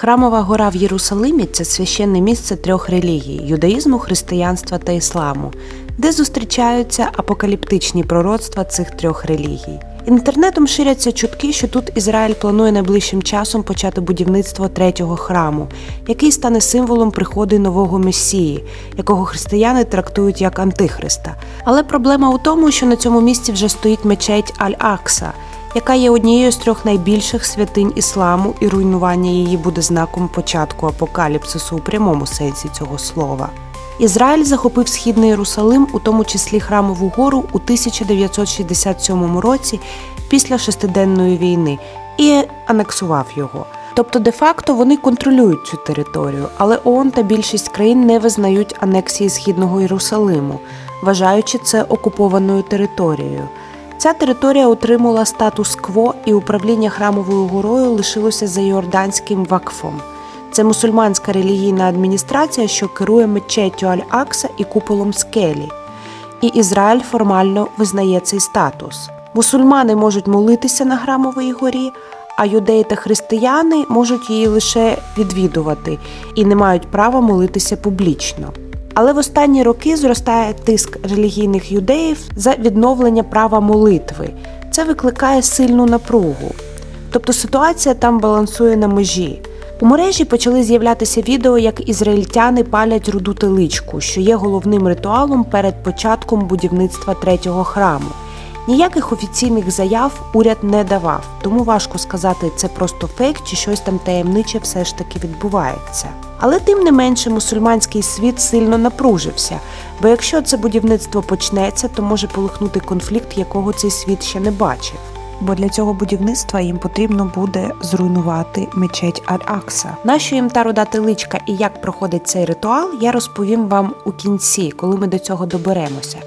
Храмова гора в Єрусалимі це священне місце трьох релігій юдаїзму, християнства та ісламу, де зустрічаються апокаліптичні пророцтва цих трьох релігій. Інтернетом ширяться чутки, що тут Ізраїль планує найближчим часом почати будівництво третього храму, який стане символом приходу нового месії, якого християни трактують як антихриста. Але проблема у тому, що на цьому місці вже стоїть мечеть Аль-Акса, яка є однією з трьох найбільших святинь ісламу, і руйнування її буде знаком початку апокаліпсису у прямому сенсі цього слова. Ізраїль захопив східний Єрусалим, у тому числі храмову гору, у 1967 році після шестиденної війни, і анексував його. Тобто, де-факто вони контролюють цю територію, але ООН та більшість країн не визнають анексії східного Єрусалиму, вважаючи це окупованою територією. Ця територія отримала статус-кво, і управління храмовою горою лишилося за йорданським вакфом. Це мусульманська релігійна адміністрація, що керує мечеттю Аль-Акса і куполом скелі. І Ізраїль формально визнає цей статус. Мусульмани можуть молитися на храмовій горі, а юдеї та християни можуть її лише відвідувати і не мають права молитися публічно. Але в останні роки зростає тиск релігійних юдеїв за відновлення права молитви. Це викликає сильну напругу. Тобто ситуація там балансує на межі. У мережі почали з'являтися відео, як ізраїльтяни палять руду теличку, що є головним ритуалом перед початком будівництва третього храму. Ніяких офіційних заяв уряд не давав, тому важко сказати, це просто фейк чи щось там таємниче все ж таки відбувається. Але тим не менше мусульманський світ сильно напружився, бо якщо це будівництво почнеться, то може полихнути конфлікт, якого цей світ ще не бачив. Бо для цього будівництва їм потрібно буде зруйнувати мечеть Аль-Акса. Нащо їм та руда теличка і як проходить цей ритуал, я розповім вам у кінці, коли ми до цього доберемося.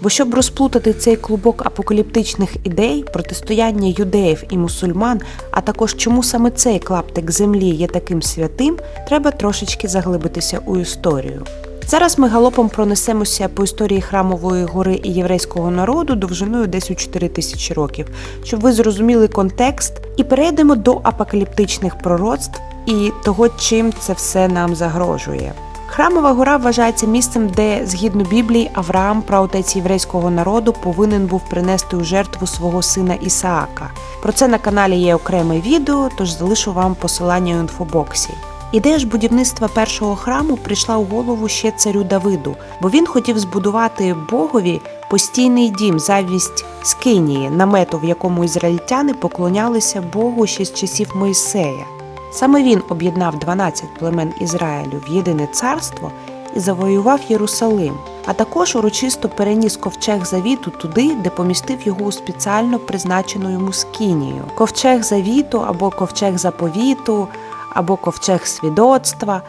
Бо щоб розплутати цей клубок апокаліптичних ідей, протистояння юдеїв і мусульман, а також чому саме цей клаптик землі є таким святим, треба трошечки заглибитися у історію. Зараз ми галопом пронесемося по історії храмової гори і єврейського народу довжиною десь у 4 тисячі років, щоб ви зрозуміли контекст, і перейдемо до апокаліптичних пророцтв і того, чим це все нам загрожує. Храмова гора вважається місцем, де, згідно Біблії, Авраам, праотець єврейського народу, повинен був принести у жертву свого сина Ісаака. Про це на каналі є окреме відео, тож залишу вам посилання у інфобоксі. Ідея ж будівництва першого храму прийшла у голову ще царю Давиду, бо він хотів збудувати Богові постійний дім, завість Скинії, намету, в якому ізраїльтяни поклонялися Богу ще з часів Моїсея. Саме він об'єднав 12 племен Ізраїлю в єдине царство і завоював Єрусалим, а також урочисто переніс ковчег завіту туди, де помістив його у спеціально призначену йому скинію. Ковчег завіту або ковчег заповіту, або ковчег свідоцтва.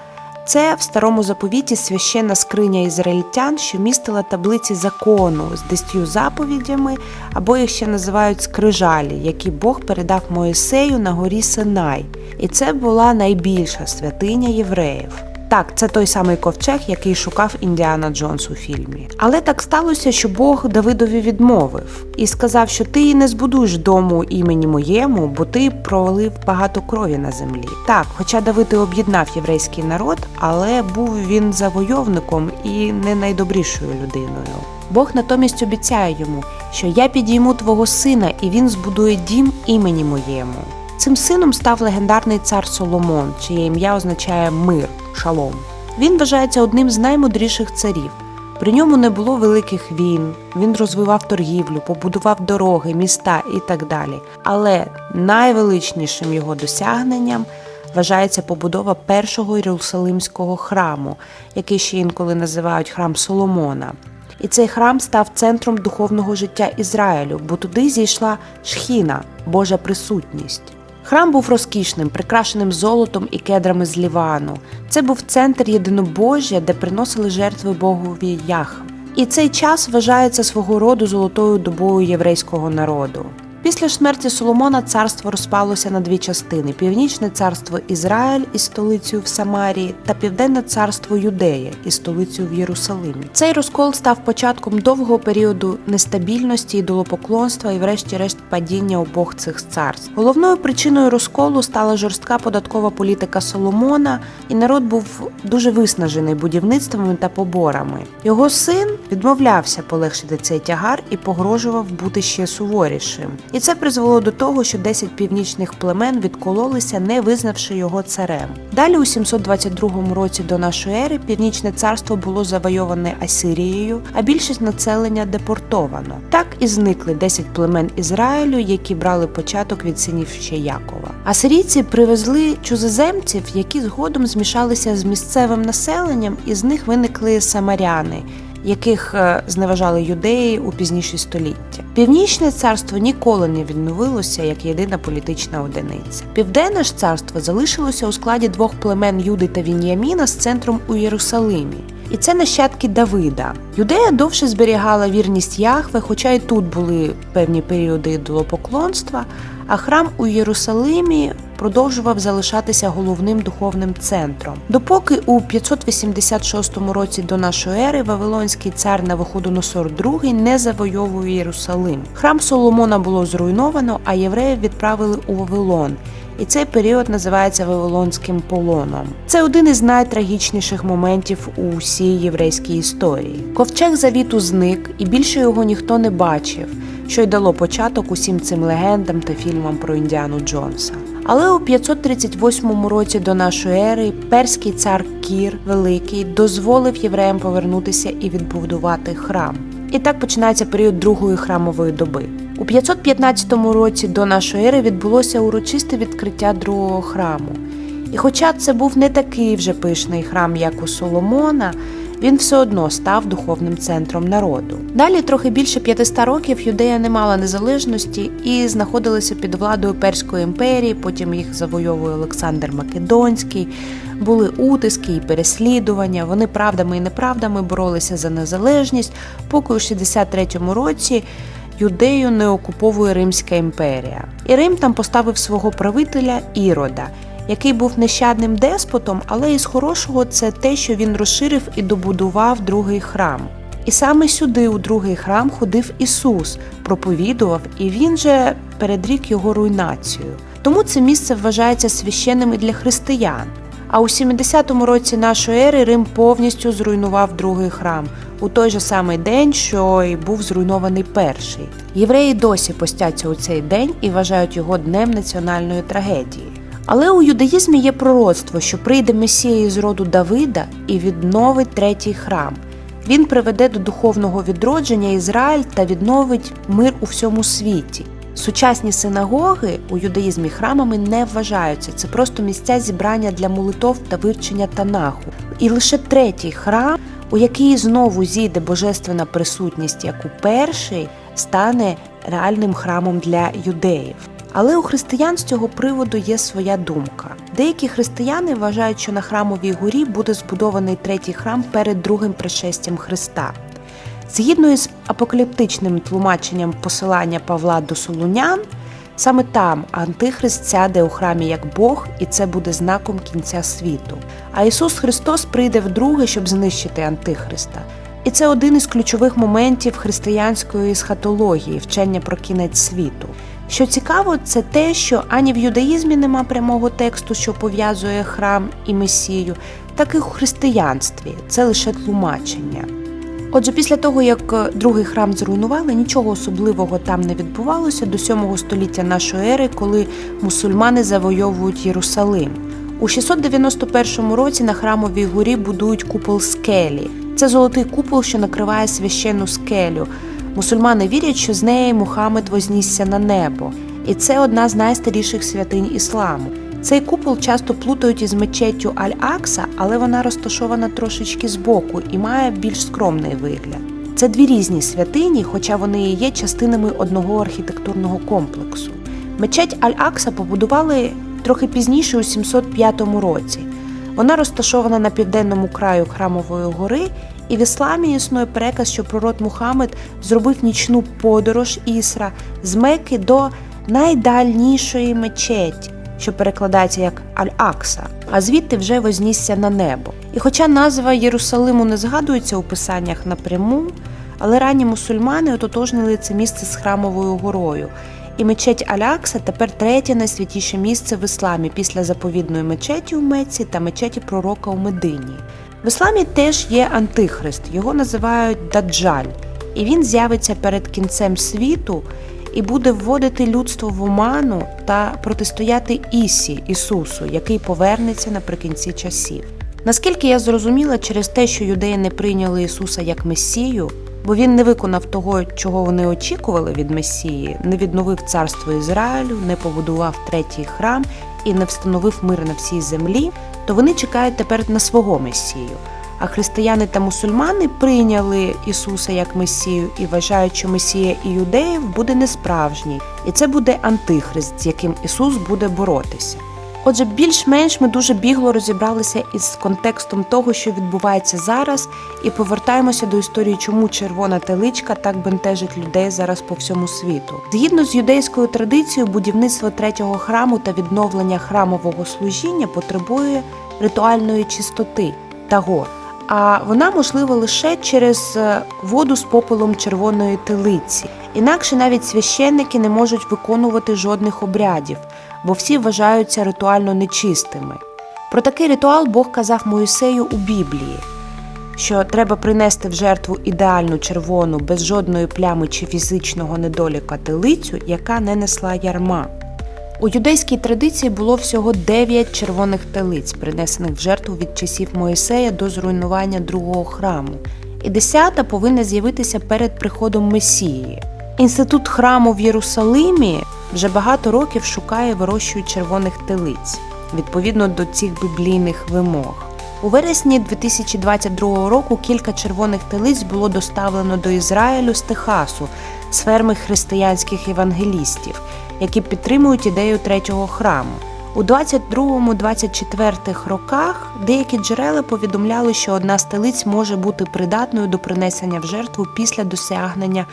Це в старому заповіті священна скриня ізраїльтян, що містила таблиці закону з десятью заповідями, або їх ще називають скрижалі, які Бог передав Моїсею на горі Синай. І це була найбільша святиня євреїв. Так, це той самий ковчег, який шукав Індіана Джонс у фільмі. Але так сталося, що Бог Давидові відмовив і сказав, що ти не збудуєш дому імені моєму, бо ти пролив багато крові на землі. Так, хоча Давид і об'єднав єврейський народ, але був він завойовником і не найдобрішою людиною. Бог натомість обіцяє йому, що я підійму твого сина, і він збудує дім імені моєму. Цим сином став легендарний цар Соломон, чиє ім'я означає мир, шалом. Він вважається одним з наймудріших царів. При ньому не було великих війн, він розвивав торгівлю, побудував дороги, міста і так далі. Але найвеличнішим його досягненням вважається побудова першого Єрусалимського храму, який ще інколи називають храм Соломона. І цей храм став центром духовного життя Ізраїлю, бо туди зійшла шхіна, Божа присутність. Храм був розкішним, прикрашеним золотом і кедрами з Лівану. Це був центр єдинобожжя, де приносили жертви Богові Яхв. І цей час вважається свого роду золотою добою єврейського народу. Після смерті Соломона царство розпалося на дві частини: північне царство Ізраїль із столицею в Самарії та південне царство Юдея із столицею в Єрусалимі. Цей розкол став початком довгого періоду нестабільності, ідолопоклонства і, врешті-решт, падіння обох цих царств. Головною причиною розколу стала жорстка податкова політика Соломона, і народ був дуже виснажений будівництвами та поборами. Його син відмовлявся полегшити цей тягар і погрожував бути ще суворішим. І це призвело до того, що 10 північних племен відкололися, не визнавши його царем. Далі, у 722 році до нашої ери, північне царство було завойоване Асирією, а більшість населення депортовано. Так і зникли 10 племен Ізраїлю, які брали початок від синів ще Якова. Асирійці привезли чужоземців, які згодом змішалися з місцевим населенням, і з них виникли самаряни яких е, зневажали юдеї у пізніші століття. Північне царство ніколи не відновилося як єдина політична одиниця. Південне ж царство залишилося у складі двох племен Юди та Він'яміна з центром у Єрусалимі. І це нащадки Давида. Юдея довше зберігала вірність Яхве, хоча й тут були певні періоди ідолопоклонства, а храм у Єрусалимі продовжував залишатися головним духовним центром. Допоки у 586 році до нашої ери Вавилонський цар Навуходоносор II не завойовує Єрусалим. Храм Соломона було зруйновано, а євреїв відправили у Вавилон. І цей період називається Вавилонським полоном. Це один із найтрагічніших моментів у всій єврейській історії. Ковчег завіту зник, і більше його ніхто не бачив, що й дало початок усім цим легендам та фільмам про Індіану Джонса. Але у 538 році до нашої ери перський цар Кір Великий дозволив євреям повернутися і відбудувати храм. І так починається період другої храмової доби. У 515 році до нашої ери відбулося урочисте відкриття другого храму. І хоча це був не такий вже пишний храм, як у Соломона, він все одно став духовним центром народу. Далі трохи більше 500 років юдея не мала незалежності і знаходилася під владою Перської імперії. Потім їх завойовує Олександр Македонський. Були утиски і переслідування. Вони правдами і неправдами боролися за незалежність, поки у 63-му році. Юдею не окуповує Римська імперія, і Рим там поставив свого правителя Ірода, який був нещадним деспотом, але із хорошого це те, що він розширив і добудував другий храм. І саме сюди, у другий храм, ходив Ісус, проповідував, і він же передрік його руйнацію. Тому це місце вважається священним і для християн. А у 70-му році нашої ери Рим повністю зруйнував другий храм у той же самий день, що й був зруйнований перший. Євреї досі постяться у цей день і вважають його днем національної трагедії. Але у юдаїзмі є пророцтво, що прийде Месія із роду Давида і відновить третій храм. Він приведе до духовного відродження Ізраїль та відновить мир у всьому світі. Сучасні синагоги у юдаїзмі храмами не вважаються. Це просто місця зібрання для молитов та вивчення Танаху. І лише третій храм, у який знову зійде божественна присутність, як у перший, стане реальним храмом для юдеїв. Але у християн з цього приводу є своя думка. Деякі християни вважають, що на храмовій горі буде збудований третій храм перед другим пришестям Христа. Згідно із апокаліптичним тлумаченням посилання Павла до Солунян, саме там Антихрист сяде у храмі як Бог, і це буде знаком кінця світу. А Ісус Христос прийде вдруге, щоб знищити Антихриста. І це один із ключових моментів християнської схатології, вчення про кінець світу. Що цікаво, це те, що ані в юдаїзмі нема прямого тексту, що пов'язує храм і месію, так і у християнстві це лише тлумачення. Отже, після того, як другий храм зруйнували, нічого особливого там не відбувалося до 7 століття нашої ери, коли мусульмани завойовують Єрусалим. У 691 році на храмовій горі будують купол скелі. Це золотий купол, що накриває священну скелю. Мусульмани вірять, що з неї Мухаммед вознісся на небо, і це одна з найстаріших святинь ісламу. Цей купол часто плутають із мечеттю Аль-Акса, але вона розташована трошечки збоку і має більш скромний вигляд. Це дві різні святині, хоча вони і є частинами одного архітектурного комплексу. Мечеть Аль-Акса побудували трохи пізніше, у 705 році. Вона розташована на південному краю Храмової гори І в ісламі існує переказ, що пророк Мухаммед зробив нічну подорож Ісра з Мекки до найдальнішої мечеті, що перекладається як Аль-Акса, а звідти вже вознісся на небо. І хоча назва Єрусалиму не згадується у писаннях напряму, але ранні мусульмани ототожнили це місце з храмовою горою. І мечеть Алякса тепер третє найсвятіше місце в ісламі після заповідної мечеті у Меці та мечеті пророка у Медині. В ісламі теж є антихрист, його називають Даджаль, і він з'явиться перед кінцем світу і буде вводити людство в оману та протистояти Ісі Ісусу, який повернеться наприкінці часів. Наскільки я зрозуміла, через те, що юдеї не прийняли Ісуса як Месію, бо він не виконав того, чого вони очікували від Месії, не відновив царство Ізраїлю, не побудував третій храм і не встановив мир на всій землі, то вони чекають тепер на свого Месію. А християни та мусульмани прийняли Ісуса як Месію і вважають, що Месія і юдеїв буде несправжній, і це буде антихрист, з яким Ісус буде боротися. Отже, більш-менш ми дуже бігло розібралися із контекстом того, що відбувається зараз, і повертаємося до історії, чому червона теличка так бентежить людей зараз по всьому світу. Згідно з юдейською традицією, будівництво третього храму та відновлення храмового служіння потребує ритуальної чистоти таго. А вона можлива лише через е, воду з попелом червоної телиці. Інакше навіть священники не можуть виконувати жодних обрядів, бо всі вважаються ритуально нечистими. Про такий ритуал Бог казав Моїсею у Біблії, що треба принести в жертву ідеальну червону, без жодної плями чи фізичного недоліка телицю, яка не несла ярма. У юдейській традиції було всього 9 червоних телиць, принесених в жертву від часів Моїсея до зруйнування другого храму, і десята повинна з'явитися перед приходом Месії. Інститут храму в Єрусалимі вже багато років шукає і вирощує червоних телиць відповідно до цих біблійних вимог. У вересні 2022 року кілька червоних телиць було доставлено до Ізраїлю з Техасу з ферми християнських євангелістів, які підтримують ідею третього храму. У 22-24 роках деякі джерела повідомляли, що одна з може бути придатною до принесення в жертву після досягнення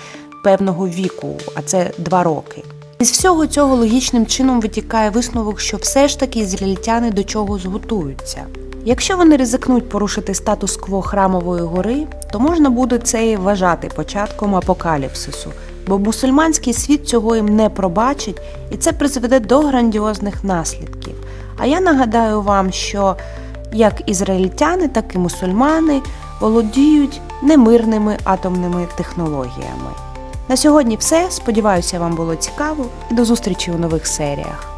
певного віку, а це два роки. Із всього цього логічним чином витікає висновок, що все ж таки ізраїльтяни до чогось готуються. Якщо вони ризикнуть порушити статус-кво храмової гори, то можна буде це і вважати початком апокаліпсису, бо мусульманський світ цього їм не пробачить, і це призведе до грандіозних наслідків. А я нагадаю вам, що як ізраїльтяни, так і мусульмани володіють немирними атомними технологіями. На сьогодні все. Сподіваюся, вам було цікаво і до зустрічі у нових серіях.